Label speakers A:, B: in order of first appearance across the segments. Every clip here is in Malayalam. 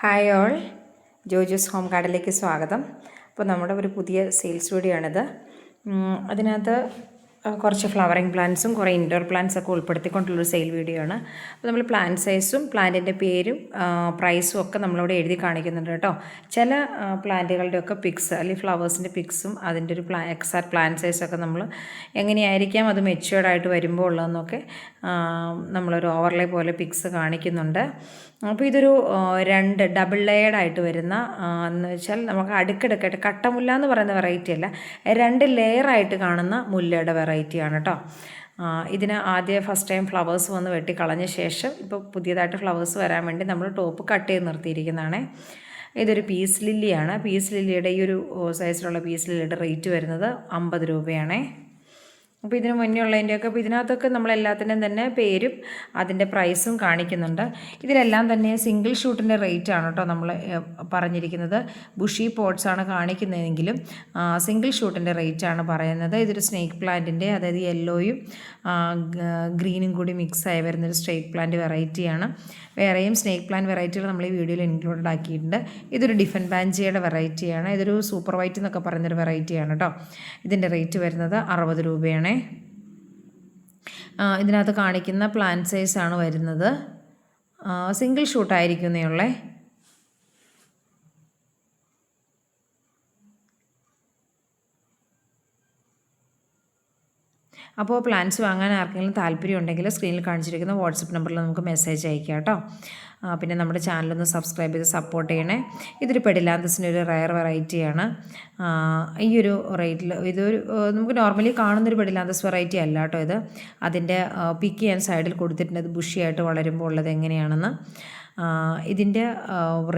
A: ഹായ് ഓൾ ജോജോസ് ഹോം കാർഡിലേക്ക് സ്വാഗതം. അപ്പോൾ നമ്മുടെ ഒരു പുതിയ സെയിൽസ് വീഡിയോ ആണിത്. അതിനകത്ത് കുറച്ച് ഫ്ലവറിങ് പ്ലാന്റ്സും കുറേ ഇൻഡോർ പ്ലാന്റ്സ് ഒക്കെ ഉൾപ്പെടുത്തിക്കൊണ്ടുള്ളൊരു സെയിൽ വീഡിയോ ആണ്. അപ്പോൾ നമ്മൾ പ്ലാന്റ് സൈസും പ്ലാന്റിന്റെ പേരും പ്രൈസും ഒക്കെ നമ്മളിവിടെ എഴുതി കാണിക്കുന്നുണ്ട് കേട്ടോ. ചില പ്ലാന്റുകളുടെ ഒക്കെ പിക്സ് അല്ലെങ്കിൽ ഫ്ലവേഴ്സിന്റെ പിക്സും അതിന്റെ ഒരു പ്ലാ എക്സാക്ട് പ്ലാന്റ് സൈസൊക്കെ നമ്മൾ എങ്ങനെയായിരിക്കാം അത് മെച്ചുവേർഡായിട്ട് വരുമ്പോൾ ഉള്ളതെന്നൊക്കെ നമ്മളൊരു ഓവർലേ പോലെ പിക്സ് കാണിക്കുന്നുണ്ട്. അപ്പോൾ ഇതൊരു രണ്ട് ഡബിൾ ലെയർഡ് ആയിട്ട് വരുന്ന എന്ന് വെച്ചാൽ നമുക്ക് അടുക്കടുക്കായിട്ട് കട്ടമുല്ല എന്ന് പറയുന്ന വെറൈറ്റി അല്ല രണ്ട് ലെയറായിട്ട് കാണുന്ന മുല്ലയുടെ വെറൈറ്റിയാണ് കേട്ടോ ഇതിന് ആദ്യം ഫസ്റ്റ് ടൈം ഫ്ലവേഴ്സ് വന്ന് വെട്ടിക്കളഞ്ഞ ശേഷം ഇപ്പോൾ പുതിയതായിട്ട് ഫ്ലവേഴ്സ് വരാൻ വേണ്ടി നമ്മൾ ടോപ്പ് കട്ട് ചെയ്ത് നിർത്തിയിരിക്കുന്നതാണ്. ഇതൊരു പീസ് ലില്ലിയാണ് പീസ് ലില്ലിയുടെ ഈ ഒരു സൈസിലുള്ള പീസ് ലില്ലിയുടെ റേറ്റ് വരുന്നത് അമ്പത് രൂപയാണേ. അപ്പോൾ ഇതിന് മുന്നേ ഉള്ളതിന്റെയൊക്കെ അപ്പോൾ ഇതിനകത്തൊക്കെ നമ്മളെല്ലാത്തിനും തന്നെ പേരും അതിന്റെ പ്രൈസും കാണിക്കുന്നുണ്ട്. ഇതിലെല്ലാം തന്നെ സിംഗിൾ ഷൂട്ടിന്റെ റേറ്റ് ആണ് കേട്ടോ നമ്മൾ പറഞ്ഞിരിക്കുന്നത്. ബുഷി പോട്ട്സ് ആണ് കാണിക്കുന്നതെങ്കിലും സിംഗിൾ ഷൂട്ടിന്റെ റേറ്റ് ആണ് പറയുന്നത്. ഇതൊരു സ്നേക്ക് പ്ലാന്റിന്റെ അതായത് യെല്ലോയും ഗ്രീനും കൂടി മിക്സ് ആയി വരുന്നൊരു സ്നേക്ക് പ്ലാന്റ് വെറൈറ്റിയാണ് വേറെയും സ്നേക്ക് പ്ലാന്റ് വെറൈറ്റികൾ നമ്മൾ ഈ വീഡിയോയിൽ ഇൻക്ലൂഡഡ് ആക്കിയിട്ടുണ്ട്. ഇതൊരു ഡിഫൻ ബാഞ്ചിയുടെ വെറൈറ്റിയാണ് ഇതൊരു സൂപ്പർ വൈറ്റ് എന്നൊക്കെ പറയുന്നൊരു വെറൈറ്റിയാണ് കേട്ടോ ഇതിന്റെ റേറ്റ് വരുന്നത് അറുപത് രൂപയാണേ. ആ, ഇതിനകത്ത് കാണിക്കുന്ന പ്ലാന്റ് സൈസാണ് വരുന്നത്. സിംഗിൾ ഷൂട്ടായിരിക്കുന്നേ ഉള്ളേ. അപ്പോൾ പ്ലാൻസ് വാങ്ങാൻ ആർക്കെങ്കിലും താല്പര്യം ഉണ്ടെങ്കിൽ സ്ക്രീനിൽ കാണിച്ചിരിക്കുന്ന വാട്സപ്പ് നമ്പറിൽ നമുക്ക് മെസ്സേജ് അയക്കാം കേട്ടോ. പിന്നെ നമ്മുടെ ചാനലൊന്ന് സബ്സ്ക്രൈബ് ചെയ്ത് സപ്പോർട്ട് ചെയ്യണേ. ഇതൊരു പെഡിലാന്തസിന്റെ ഒരു റയർ വെറൈറ്റിയാണ്. ഈ ഒരു റേറ്റിൽ ഇതൊരു നമുക്ക് നോർമലി കാണുന്നൊരു പെഡിലാന്തസ് വെറൈറ്റി അല്ല കേട്ടോ ഇത്. അതിന്റെ പിക്ക് ചെയ്യാൻ സൈഡിൽ കൊടുത്തിട്ടുണ്ട്. ഇത് ബുഷിയായിട്ട് വളരുമ്പോൾ ഉള്ളത് എങ്ങനെയാണെന്ന്. ഇതിന്റെ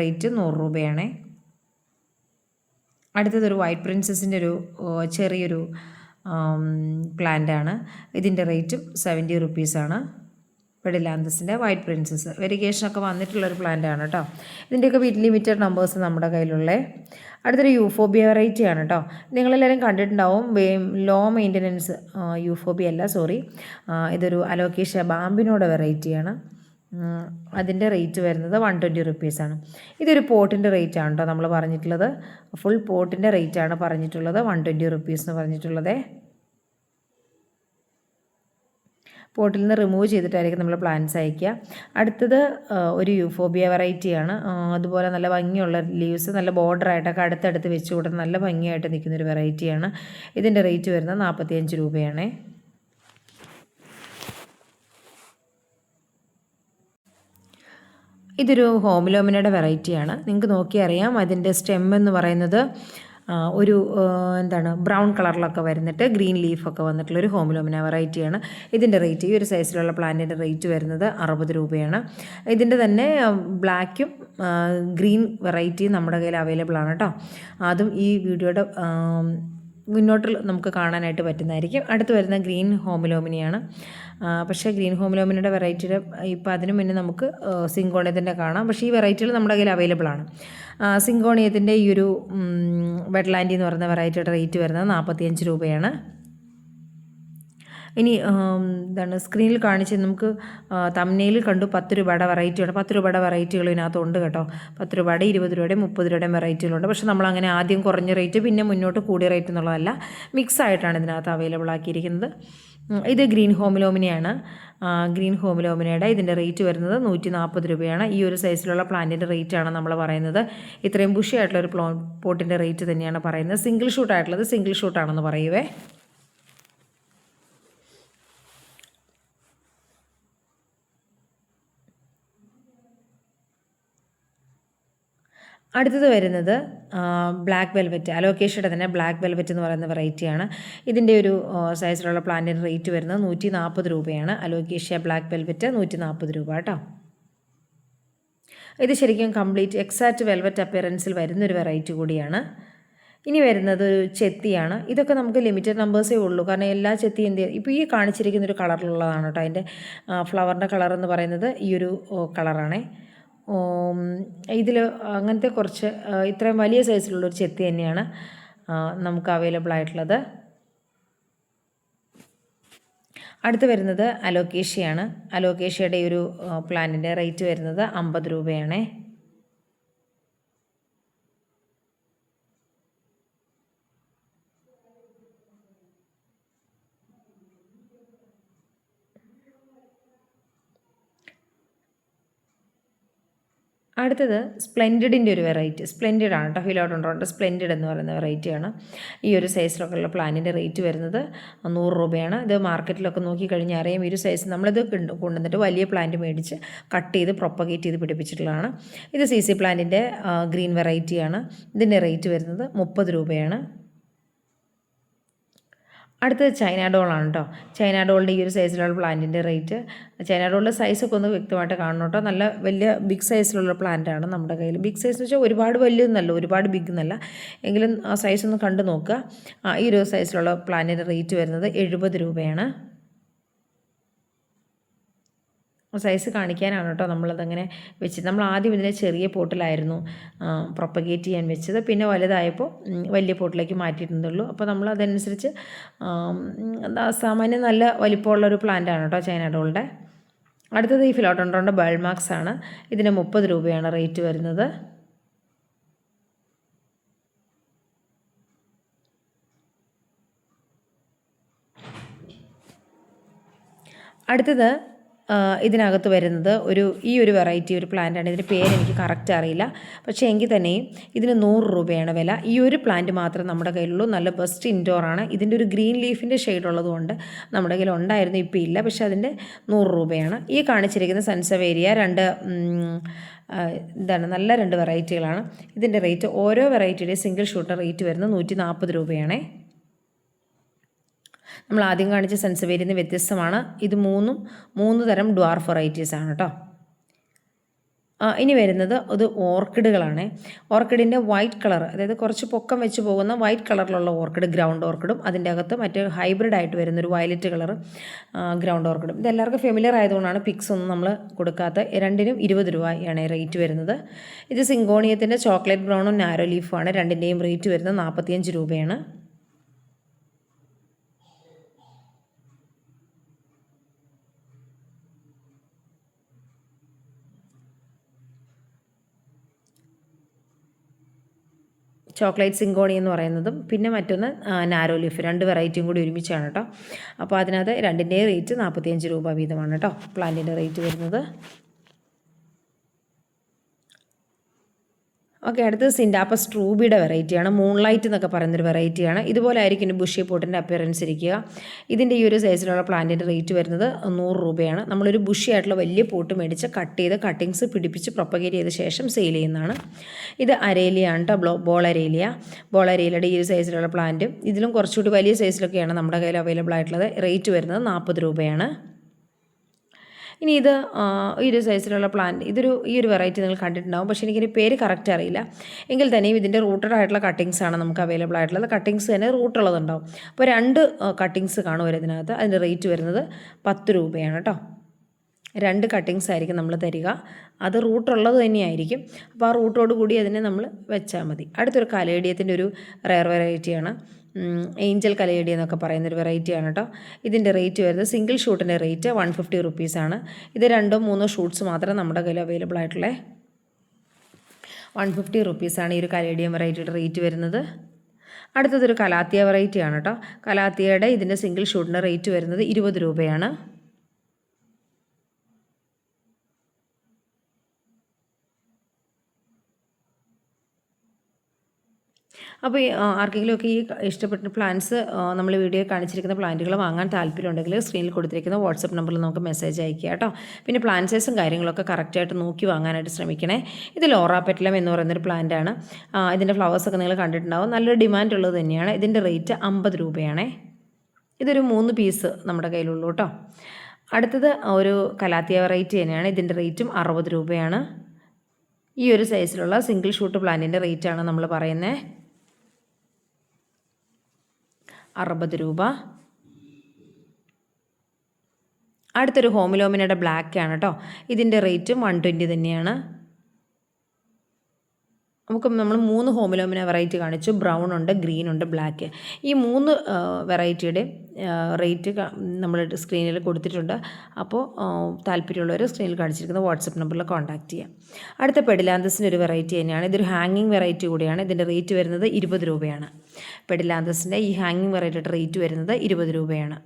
A: റേറ്റ് നൂറ് രൂപയാണേ. അടുത്തതൊരു വൈറ്റ് പ്രിൻസസിന്റെ ഒരു ചെറിയൊരു പ്ലാന്റാണ് ഇതിന്റെ റേറ്റും സെവന്റി റുപ്പീസാണ് പെഡിലാന്തസിന്റെ വൈറ്റ് പ്രിൻസസ് വെരിഗേഷനൊക്കെ വന്നിട്ടുള്ളൊരു പ്ലാന്റാണ് കേട്ടോ ഇതിന്റെയൊക്കെ വീട്ടിൽ ലിമിറ്റഡ് നമ്പേഴ്സ് നമ്മുടെ കയ്യിലുള്ള. അടുത്തൊരു യൂഫോബിയ വെറൈറ്റി ആണ് കേട്ടോ നിങ്ങളെല്ലാവരും കണ്ടിട്ടുണ്ടാവും ലോ മെയിന്റനൻസ് യൂഫോബിയ അല്ല സോറി ഇതൊരു അലോക്കേഷ്യ ബാമ്പിനോടെ വെറൈറ്റിയാണ് അതിന്റെ റേറ്റ് വരുന്നത് വൺ ട്വന്റി റുപ്പീസാണ് ഇതൊരു പോട്ടിന്റെ റേറ്റ് ആണ് കേട്ടോ നമ്മൾ പറഞ്ഞിട്ടുള്ളത്. ഫുൾ പോട്ടിന്റെ റേറ്റ് ആണ് പറഞ്ഞിട്ടുള്ളത്. വൺ ട്വന്റി റുപ്പീസ് എന്ന് പറഞ്ഞിട്ടുള്ളത്. പോട്ടിൽ നിന്ന് റിമൂവ് ചെയ്തിട്ടായിരിക്കും നമ്മൾ പ്ലാന്റ്സ് അയക്കുക അടുത്തത് ഒരു യൂഫോബിയ വെറൈറ്റിയാണ് അതുപോലെ നല്ല ഭംഗിയുള്ള ലീവ്സ് നല്ല ബോർഡറായിട്ടൊക്കെ അടുത്തടുത്ത് വെച്ച് കൊടുത്ത് നല്ല ഭംഗിയായിട്ട് നിൽക്കുന്നൊരു വെറൈറ്റിയാണ് ഇതിന്റെ റേറ്റ് വരുന്നത് നാൽപ്പത്തിയഞ്ച് രൂപയാണേ. ഇതൊരു ഹോമിലോമിനയുടെ വെറൈറ്റിയാണ്. നിങ്ങൾക്ക് നോക്കി അറിയാം. അതിന്റെ സ്റ്റെം എന്ന് പറയുന്നത് ഒരു എന്താണ് ബ്രൗൺ കളറിലൊക്കെ വരുന്നിട്ട് ഗ്രീൻ ലീഫൊക്കെ വന്നിട്ടുള്ള ഒരു ഹോമിലോമിന വെറൈറ്റിയാണ്. ഇതിന്റെ റേറ്റ് ഈ ഒരു സൈസിലുള്ള പ്ലാന്റിന്റെ റേറ്റ് വരുന്നത് അറുപത് രൂപയാണ്. ഇതിന്റെ തന്നെ ബ്ലാക്കും ഗ്രീൻ വെറൈറ്റിയും നമ്മുടെ കയ്യിൽ അവൈലബിൾ ആണ് കേട്ടോ അതും ഈ വീഡിയോയുടെ മുന്നോട്ട് നമുക്ക് കാണാനായിട്ട് പറ്റുന്നതായിരിക്കും. അടുത്ത് വരുന്ന ഗ്രീൻ ഹോമിലോമിനിയാണ്. പക്ഷേ ഗ്രീൻ ഹോമിലോമിനിയുടെ വെറൈറ്റിയുടെ ഇപ്പോൾ അതിനു മുന്നേ നമുക്ക് സിങ്കോണിയത്തിന്റെ കാണാം. പക്ഷേ ഈ വെറൈറ്റികൾ നമ്മുടെ കയ്യിൽ അവൈലബിൾ ആണ്. സിങ്കോണിയത്തിന്റെ ഈ ഒരു വെഡ്ലാൻഡി എന്ന് പറയുന്ന വെറൈറ്റിയുടെ റേറ്റ് വരുന്നത് നാൽപ്പത്തിയഞ്ച് രൂപയാണ്. ഇനി എന്താണ് സ്ക്രീനിൽ കാണിച്ച് നമുക്ക് തമ്മനയിൽ കണ്ടു പത്ത് രൂപയുടെ വെറൈറ്റിയുണ്ട് പത്ത് രൂപയുടെ വെറൈറ്റികൾ ഇതിനകത്തുണ്ട് കേട്ടോ. പത്ത് രൂപയുടെ ഇരുപത് രൂപയുടെ മുപ്പത് രൂപയുടെയും വെറൈറ്റികളുണ്ട് പക്ഷേ നമ്മൾ അങ്ങനെ ആദ്യം കുറഞ്ഞ റേറ്റ് പിന്നെ മുന്നോട്ട് കൂടിയ റേറ്റ് എന്നുള്ളതല്ല മിക്സ് ആയിട്ടാണ് ഇതിനകത്ത് അവൈലബിൾ ആക്കിയിരിക്കുന്നത്. ഇത് ഗ്രീൻ ഹോമിലോമിനയാണ്. ഗ്രീൻ ഹോമിലോമിനയുടെ ഇതിന്റെ റേറ്റ് വരുന്നത് നൂറ്റി നാൽപ്പത് രൂപയാണ്. ഈ ഒരു സൈസിലുള്ള പ്ലാന്റിന്റെ ആണ് നമ്മൾ പറയുന്നത്. ഇത്രയും ബുഷി ആയിട്ടുള്ള ഒരു പ്ലോ പോട്ടിന്റെ റേറ്റ് തന്നെയാണ് പറയുന്നത്. സിംഗിൾ ഷൂട്ട് ആയിട്ടുള്ളത് സിംഗിൾ ഷൂട്ടാണെന്ന് പറയുവേ. അടുത്തത് വരുന്നത് ബ്ലാക്ക് വെൽവെറ്റ് അലോക്കേഷയുടെ തന്നെ ബ്ലാക്ക് വെൽവെറ്റ് എന്ന് പറയുന്ന വെറൈറ്റിയാണ് ഇതിന്റെ ഒരു സൈസിലുള്ള പ്ലാന്റിന്റെ റേറ്റ് വരുന്നത് നൂറ്റി നാൽപ്പത് രൂപയാണ്. അലോക്കേഷ്യ ബ്ലാക്ക് വെൽവെറ്റ് നൂറ്റി നാൽപ്പത് രൂപ കേട്ടോ. ഇത് ശരിക്കും കംപ്ലീറ്റ് എക്സാക്റ്റ് വെൽവെറ്റ് അപ്പിയറൻസിൽ വരുന്നൊരു വെറൈറ്റി കൂടിയാണ്. ഇനി വരുന്നത് ഒരു ചെത്തിയാണ്. ഇതൊക്കെ നമുക്ക് ലിമിറ്റഡ് നമ്പേഴ്സേ ഉള്ളൂ. കാരണം എല്ലാ ചെത്തി എന്ത് ഇപ്പോൾ ഈ കാണിച്ചിരിക്കുന്ന ഒരു കളറിലുള്ളതാണ് കേട്ടോ. അതിന്റെ ഫ്ലവറിന്റെ കളർ എന്ന് പറയുന്നത് ഈ ഒരു കളറാണേ ഇതിൽ അങ്ങനത്തെ കുറച്ച് ഇത്രയും വലിയ സൈസിലുള്ളൊരു ചെത്തി തന്നെയാണ് നമുക്ക് അവൈലബിൾ ആയിട്ടുള്ളത്. അടുത്ത് വരുന്നത് അലോക്കേഷ്യയാണ്. അലോക്കേഷ്യയുടെ ഒരു പ്ലാന്റിന്റെ റേറ്റ് വരുന്നത് അമ്പത് രൂപയാണേ. അടുത്തത് സ്പ്ലെൻഡിഡിന്റെ ഒരു വെറൈറ്റി. സ്പ്ലെൻഡിഡ് ആണ് കേട്ടോ ഫിലോഡോണ്ടോണ്ട് സ്പ്ലെൻഡിഡ് എന്ന് പറയുന്ന വെറൈറ്റിയാണ്. ഈ ഒരു സൈസിലൊക്കെ ഉള്ള പ്ലാനിന്റെ റേറ്റ് വരുന്നത് നൂറ് രൂപയാണ്. ഇത് മാർക്കറ്റിലൊക്കെ നോക്കിക്കഴിഞ്ഞാൽ അറിയാം ഈ ഒരു സൈസ് നമ്മളിത് കൊണ്ട് കൊണ്ടുവന്നിട്ട് വലിയ പ്ലാന്റ് മേടിച്ച് കട്ട് ചെയ്ത് പ്രൊപ്പഗേറ്റ് ചെയ്ത് പിടിപ്പിച്ചിട്ടുള്ളതാണ്. ഇത് സി സി പ്ലാന്റിന്റെ ഗ്രീൻ വെറൈറ്റിയാണ്. ഇതിന്റെ റേറ്റ് വരുന്നത് മുപ്പത് രൂപയാണ്. അടുത്തത് ചൈന ഡോളാണ് കേട്ടോ. ചൈന ഡോളിന്റെ ഈ ഒരു സൈസിലുള്ള പ്ലാന്റിന്റെ റേറ്റ്. ചൈന ഡോളിന്റെ സൈസൊക്കെ ഒന്ന് വ്യക്തമായിട്ട് കാണണം കേട്ടോ. നല്ല വലിയ ബിഗ് സൈസിലുള്ള പ്ലാന്റാണ് നമ്മുടെ കയ്യിൽ. ബിഗ് സൈസ് എന്ന് വെച്ചാൽ ഒരുപാട് വലിയതെന്നല്ല ഒരുപാട് ബിഗ് എന്നല്ല. എങ്കിലും ആ സൈസ് ഒന്ന് കണ്ടു നോക്കുക. ഈ ഒരു സൈസിലുള്ള പ്ലാന്റിന്റെ റേറ്റ് വരുന്നത് എഴുപത് രൂപയാണ്. സൈസ് കാണിക്കാനാണ് കേട്ടോ നമ്മളതങ്ങനെ വെച്ചത്. നമ്മൾ ആദ്യം ഇതിനെ ചെറിയ പോട്ടിലായിരുന്നു പ്രൊപ്പഗേറ്റ് ചെയ്യാൻ വെച്ചത്. പിന്നെ വലുതായപ്പോൾ വലിയ പോട്ടിലേക്ക് മാറ്റിയിട്ടുള്ളൂ അപ്പോൾ നമ്മൾ അതനുസരിച്ച് സാമാന്യം നല്ല വലിപ്പമുള്ളൊരു ആണ് കേട്ടോ ചൈന ഡോളിന്റെ. അടുത്തത് ഈ ഫിലോട്ടോണ്ടോന്റെ ബൾമാക്സ് ആണ് ഇതിന് മുപ്പത് രൂപയാണ് റേറ്റ് വരുന്നത്. അടുത്തത് ഇതിനകത്ത് വരുന്നത് ഒരു ഈ ഒരു വെറൈറ്റി ഒരു പ്ലാന്റാണ് ഇതിന്റെ പേര് എനിക്ക് കറക്റ്റ് അറിയില്ല. പക്ഷേ എങ്കിൽ തന്നെയും ഇതിന് നൂറ് രൂപയാണ് വില. ഈ ഒരു പ്ലാന്റ് മാത്രം നമ്മുടെ കയ്യിലുള്ളൂ. നല്ല ബെസ്റ്റ് ഇൻഡോർ ആണ്. ഇതിന്റെ ഒരു ഗ്രീൻ ലീഫിന്റെ ഷെയ്ഡ് ഉള്ളതുകൊണ്ട് നമ്മുടെ കയ്യിൽ ഉണ്ടായിരുന്നു ഇപ്പോൾ ഇല്ല. പക്ഷേ അതിന്റെ നൂറ് രൂപയാണ്. ഈ കാണിച്ചിരിക്കുന്ന സൺസവേരിയ രണ്ട് എന്താണ് നല്ല രണ്ട് വെറൈറ്റികളാണ് ഇതിന്റെ റേറ്റ് ഓരോ വെറൈറ്റിയുടെയും സിംഗിൾ ഷൂട്ടർ റേറ്റ് വരുന്നത് നൂറ്റി നാൽപ്പത് രൂപയാണേ. നമ്മൾ ആദ്യം കാണിച്ച സെൻസവേരിയിൽ നിന്ന് വ്യത്യസ്തമാണ്. ഇത് മൂന്നും മൂന്ന് തരം ഡ്വാർഫ് വെറൈറ്റീസ് ആണ് കേട്ടോ ഇനി വരുന്നത് ഇത് ഓർക്കിഡുകളാണ്. ഓർക്കിഡിന്റെ വൈറ്റ് കളർ അതായത് കുറച്ച് പൊക്കം വെച്ച് പോകുന്ന വൈറ്റ് കളറിലുള്ള ഓർക്കിഡ് ഗ്രൗണ്ട് ഓർക്കിഡും അതിന്റെ അകത്ത് മറ്റേ ഹൈബ്രിഡ് ആയിട്ട് വരുന്നൊരു വയലറ്റ് കളർ ഗ്രൗണ്ട് ഓർക്കിഡും. ഇത് എല്ലാവർക്കും ഫെമിലിയർ ആയതുകൊണ്ടാണ് പിക്സ് ഒന്നും നമ്മൾ കൊടുക്കാത്ത രണ്ടിനും ഇരുപത് രൂപയാണ് റേറ്റ് വരുന്നത്. ഇത് സിങ്കോണിയത്തിന്റെ ചോക്ലേറ്റ് ബ്രൗണും നാരോ ലീഫുമാണ് രണ്ടിന്റെയും റേറ്റ് വരുന്നത് നാൽപ്പത്തിയഞ്ച് രൂപയാണ്. ചോക്ലേറ്റ് സിങ്കോണി എന്ന് പറയുന്നതും പിന്നെ മറ്റൊന്ന് നാരോ ലീഫ്. രണ്ട് വെറൈറ്റിയും കൂടി ഒരുമിച്ചാണ് കേട്ടോ. അപ്പോൾ അതിനകത്ത് രണ്ടിന്റെയും റേറ്റ് നാൽപ്പത്തിയഞ്ച് രൂപ വീതമാണ് കേട്ടോ. പ്ലാന്റിന്റെ റേറ്റ് വരുന്നത്. ഓക്കെ അടുത്തത് സിൻഡാപ്പസ് ട്രൂബിയുടെ വെറൈറ്റിയാണ്. മൂൺലൈറ്റ് എന്നൊക്കെ പറയുന്നൊരു വെറൈറ്റിയാണ്. ഇതുപോലെ ആയിരിക്കും ബുഷി പോട്ടിന്റെ അപ്പിയറൻസ് ഇരിക്കുക. ഇതിന്റെ ഈ ഒരു സൈസിലുള്ള പ്ലാന്റിന്റെ റേറ്റ് വരുന്നത് നൂറ് രൂപയാണ്. നമ്മളൊരു ബുഷി ആയിട്ടുള്ള വലിയ പോട്ട് മേടിച്ച് കട്ട് ചെയ്ത് കട്ടിങ്സ് പിടിപ്പിച്ച് പ്രൊപ്പഗേറ്റ് ചെയ്ത ശേഷം സെയിൽ ചെയ്യുന്നതാണ്. ഇത് അരേലിയാണ് കേട്ടോ ബ്ലോ ബോൾ അരേലിയ. ബോൾ ഈ ഒരു സൈസിലുള്ള പ്ലാന്റും ഇതിലും കുറച്ചുകൂടി വലിയ സൈസിലൊക്കെയാണ് നമ്മുടെ കയ്യിൽ അവൈലബിൾ ആയിട്ടുള്ളത്. റേറ്റ് വരുന്നത് നാൽപ്പത് രൂപയാണ്. ഇനി ഇത് ഈ ഒരു സൈസിലുള്ള പ്ലാന്റ് ഇതൊരു ഈ ഒരു വെറൈറ്റി നിങ്ങൾ കണ്ടിട്ടുണ്ടാവും. പക്ഷേ എനിക്കൊരു പേര് കറക്റ്റ് അറിയില്ല. എങ്കിൽ തന്നെയും ഇതിന്റെ റൂട്ടഡ് ആയിട്ടുള്ള കട്ടിങ്സ് ആണ് നമുക്ക് അവൈലബിൾ ആയിട്ടുള്ളത്. കട്ടിങ്സ് തന്നെ റൂട്ടുള്ളതുണ്ടാവും അപ്പോൾ രണ്ട് കട്ടിങ്സ് കാണും ഇതിനകത്ത്. അതിന്റെ റേറ്റ് വരുന്നത് പത്ത് രൂപയാണ് കേട്ടോ. രണ്ട് കട്ടിങ്സ് ആയിരിക്കും നമ്മൾ തരിക. അത് റൂട്ടുള്ളത് തന്നെയായിരിക്കും. അപ്പോൾ ആ റൂട്ടോട് കൂടി അതിനെ നമ്മൾ വെച്ചാൽ മതി. അടുത്തൊരു കലേഡിയത്തിന്റെ ഒരു റയർ വെറൈറ്റിയാണ് ഏഞ്ചൽ കലയടി എന്നൊക്കെ പറയുന്നൊരു വെറൈറ്റിയാണ് കേട്ടോ ഇതിന്റെ റേറ്റ് വരുന്നത് സിംഗിൾ ഷൂട്ടിന്റെ റേറ്റ് വൺ ഫിഫ്റ്റി റുപ്പീസാണ് ഇത് രണ്ടോ മൂന്നോ ഷൂട്ട്സ് മാത്രമേ നമ്മുടെ കയ്യിൽ അവൈലബിൾ ആയിട്ടുള്ളേ വൺ ഫിഫ്റ്റി റുപ്പീസാണ് ഈ ഒരു കലേഡിയം വെറൈറ്റിയുടെ റേറ്റ് വരുന്നത്. അടുത്തതൊരു കലാത്തിയ വെറൈറ്റിയാണ് കേട്ടോ കലാത്തിയയുടെ ഇതിന്റെ സിംഗിൾ ഷൂട്ടിന്റെ റേറ്റ് വരുന്നത് ഇരുപത് രൂപയാണ്. അപ്പോൾ ആർക്കെങ്കിലും ഒക്കെ ഈ ഇഷ്ടപ്പെട്ട പ്ലാന്റ്സ് നമ്മൾ വീഡിയോ കാണിച്ചിരിക്കുന്ന പ്ലാന്റുകൾ വാങ്ങാൻ താല്പര്യമുണ്ടെങ്കിൽ സ്ക്രീനിൽ കൊടുത്തിരിക്കുന്ന വാട്സപ്പ് നമ്പറിൽ നമുക്ക് മെസ്സേജ് അയക്കുക കേട്ടോ. പിന്നെ പ്ലാന്റ്സേഴ്സും കാര്യങ്ങളൊക്കെ കറക്റ്റായിട്ട് നോക്കി വാങ്ങാനായിട്ട് ശ്രമിക്കണേ. ഇത് ലോറാപെറ്റലം എന്ന് പറയുന്നൊരു പ്ലാന്റാണ് ഇതിന്റെ ഫ്ലവേഴ്സൊക്കെ നിങ്ങൾ കണ്ടിട്ടുണ്ടാവും. നല്ലൊരു ഡിമാൻഡ് ഉള്ളത് തന്നെയാണ്. ഇതിന്റെ റേറ്റ് അമ്പത് രൂപയാണേ. ഇതൊരു മൂന്ന് പീസ് നമ്മുടെ കയ്യിലുള്ളൂ കേട്ടോ. അടുത്തത് ഒരു കലാത്തിയ വെറൈറ്റി തന്നെയാണ്. ഇതിന്റെ റേറ്റും അറുപത് രൂപയാണ്. ഈ ഒരു സൈസിലുള്ള സിംഗിൾ ഷൂട്ട് പ്ലാന്റിന്റെ റേറ്റാണ് നമ്മൾ പറയുന്നത് അറുപത് രൂപ. അടുത്തൊരു ഹോമിലോമിനയുടെ ബ്ലാക്ക് ആണ് കേട്ടോ ഇതിന്റെ റേറ്റും വൺ ട്വന്റി തന്നെയാണ്. നമുക്ക് നമ്മൾ മൂന്ന് ഹോമിലോമിന വെറൈറ്റി കാണിച്ചു. ബ്രൗൺ ഉണ്ട് ഗ്രീൻ ഉണ്ട് ബ്ലാക്ക്. ഈ മൂന്ന് വെറൈറ്റിയുടെ റേറ്റ് നമ്മൾ സ്ക്രീനിൽ കൊടുത്തിട്ടുണ്ട്. അപ്പോൾ താല്പര്യമുള്ളവർ സ്ക്രീനിൽ കാണിച്ചിരിക്കുന്ന വാട്സപ്പ് നമ്പറിൽ കോൺടാക്റ്റ് ചെയ്യാം. അടുത്ത പെഡിലാന്തസിന്റെ ഒരു വെറൈറ്റി തന്നെയാണ്. ഇതൊരു ഹാങ്ങിങ് വെറൈറ്റി കൂടിയാണ്. ഇതിന്റെ റേറ്റ് വരുന്നത് ഇരുപത് രൂപയാണ്. പെഡിലാന്തസിന്റെ ഈ ഹാങ്ങിങ് വെറൈറ്റിയുടെ റേറ്റ് വരുന്നത് ഇരുപത് രൂപയാണ്.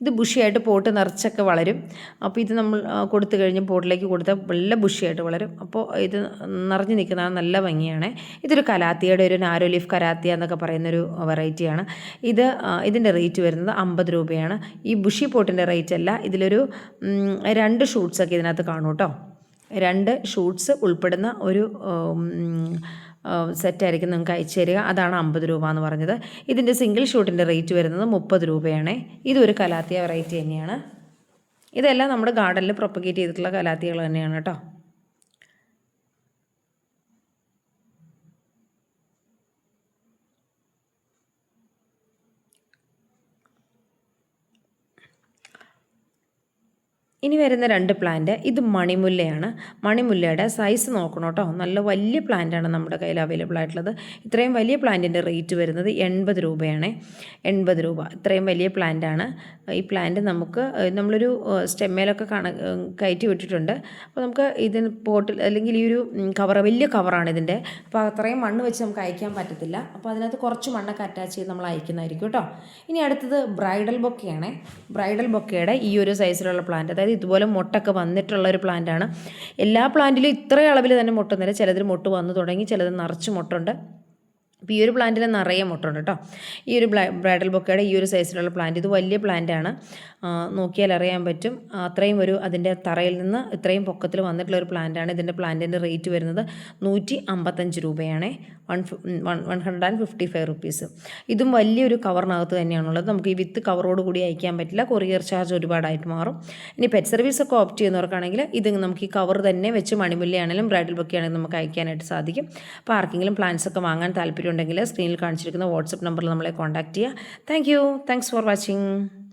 A: ഇത് ബുഷിയായിട്ട് പോട്ട് നിറച്ചൊക്കെ വളരും. അപ്പോൾ ഇത് നമ്മൾ കൊടുത്തു കഴിഞ്ഞ് പോട്ടിലേക്ക് കൊടുത്താൽ നല്ല ബുഷിയായിട്ട് വളരും. അപ്പോൾ ഇത് നിറഞ്ഞു നിൽക്കുന്നതാണ് നല്ല ഭംഗിയാണ്. ഇതൊരു കലാത്തിയുടെ ഒരു നാരോ ലീഫ് കലാത്തിയ എന്നൊക്കെ പറയുന്നൊരു വെറൈറ്റിയാണ് ഇത് ഇതിന്റെ റേറ്റ് വരുന്നത് അമ്പത് രൂപയാണ്. ഈ ബുഷി പോട്ടിന്റെ റേറ്റ് അല്ല ഇതിലൊരു രണ്ട് ഷൂട്ട്സൊക്കെ ഇതിനകത്ത് കാണും കേട്ടോ. രണ്ട് ഷൂട്ട്സ് ഉൾപ്പെടുന്ന ഒരു സെറ്റായിരിക്കും നിങ്ങൾക്ക് അയച്ചു തരിക. അതാണ് അമ്പത് രൂപ എന്ന് പറഞ്ഞത്. ഇതിന്റെ സിംഗിൾ ഷൂട്ടിന്റെ റേറ്റ് വരുന്നത് മുപ്പത് രൂപയാണ്. ഇതൊരു കലാത്തിയ വെറൈറ്റി തന്നെയാണ്. ഇതെല്ലാം നമ്മുടെ ഗാർഡനിൽ പ്രൊപ്പഗേറ്റ് ചെയ്തിട്ടുള്ള കലാത്തികൾ തന്നെയാണ് കേട്ടോ. ഇനി വരുന്ന രണ്ട് പ്ലാന്റ് ഇത് മണിമുല്ലയാണ്. മണിമുല്ലയുടെ സൈസ് നോക്കണം കേട്ടോ. നല്ല വലിയ പ്ലാന്റാണ് നമ്മുടെ കയ്യിൽ അവൈലബിൾ ആയിട്ടുള്ളത്. ഇത്രയും വലിയ പ്ലാന്റിന്റെ റേറ്റ് വരുന്നത് എൺപത് രൂപയാണ്. എൺപത് രൂപ. ഇത്രയും വലിയ പ്ലാന്റാണ് ഈ പ്ലാന്റ് നമുക്ക് നമ്മളൊരു സ്റ്റെമ്മേലൊക്കെ കണ കയറ്റി വിട്ടിട്ടുണ്ട്. അപ്പോൾ നമുക്ക് ഇതിന് പോട്ടിൽ അല്ലെങ്കിൽ ഈ ഒരു കവർ വലിയ കവറാണ് ഇതിന്റെ അപ്പോൾ അത്രയും മണ്ണ് വെച്ച് നമുക്ക് അയക്കാൻ പറ്റത്തില്ല. അപ്പോൾ അതിനകത്ത് കുറച്ച് മണ്ണൊക്കെ അറ്റാച്ച് ചെയ്ത് നമ്മൾ അയക്കുന്നതായിരിക്കും കേട്ടോ. ഇനി അടുത്തത് ബ്രൈഡൽ ബൊക്കെയാണ് ബ്രൈഡൽ ബൊക്കയുടെ ഈ ഒരു സൈസിലുള്ള പ്ലാന്റ് അതായത് ഇതുപോലെ മുട്ടൊക്കെ വന്നിട്ടുള്ള ഒരു പ്ലാന്റാണ് എല്ലാ പ്ലാന്റിലും ഇത്ര അളവിൽ തന്നെ മുട്ടുന്നില്ല ചിലതിൽ മുട്ട് വന്നു തുടങ്ങി ചിലത് നിറച്ച് മുട്ടുണ്ട്. അപ്പോൾ ഈ ഒരു പ്ലാന്റിൽ നിറയെ മുട്ടുണ്ട് കേട്ടോ ഈ ഒരു ബ്രൈഡൽ ബൊക്കയുടെ ഈ ഒരു സൈസിലുള്ള പ്ലാന്റ് ഇത് വലിയ പ്ലാന്റാണ് നോക്കിയാൽ അറിയാൻ പറ്റും. അത്രയും ഒരു അതിന്റെ തറയിൽ നിന്ന് ഇത്രയും പൊക്കത്തിൽ വന്നിട്ടുള്ള ഒരു പ്ലാന്റാണ് ഇതിന്റെ പ്ലാന്റിന്റെ റേറ്റ് വരുന്നത് നൂറ്റി അമ്പത്തഞ്ച് രൂപയാണ്. One one hundred and fifty five rupees. ഇതും വലിയൊരു കവറിനകത്ത് തന്നെയാണുള്ളത്. നമുക്ക് ഈ വിത്ത് കവറോട് കൂടി അയക്കാൻ പറ്റില്ല. കൊറിയർ ചാർജ് ഒരുപാടായിട്ട് മാറും. ഇനി പെറ്റ് സർവീസ് ഒക്കെ ഓപ്റ്റ് ചെയ്യുന്നവർക്കാണെങ്കിൽ ഇത് നമുക്ക് ഈ കവർ തന്നെ വെച്ച് മണിമുല്ലയാണെങ്കിലും ബ്രൈഡൽ ബൊക്കെയാണെങ്കിലും നമുക്ക് അയക്കാനായിട്ട് സാധിക്കും. അപ്പോൾ ആർക്കെങ്കിലും പ്ലാൻസ് ഒക്കെ വാങ്ങാൻ താല്പര്യം ഉണ്ടെങ്കിൽ സ്ക്രീനിൽ കാണിച്ചിരിക്കുന്ന വാട്സപ്പ് നമ്പറിൽ നമ്മളെ കോൺടാക്ട് ചെയ്യുക. Thank you thanks for watching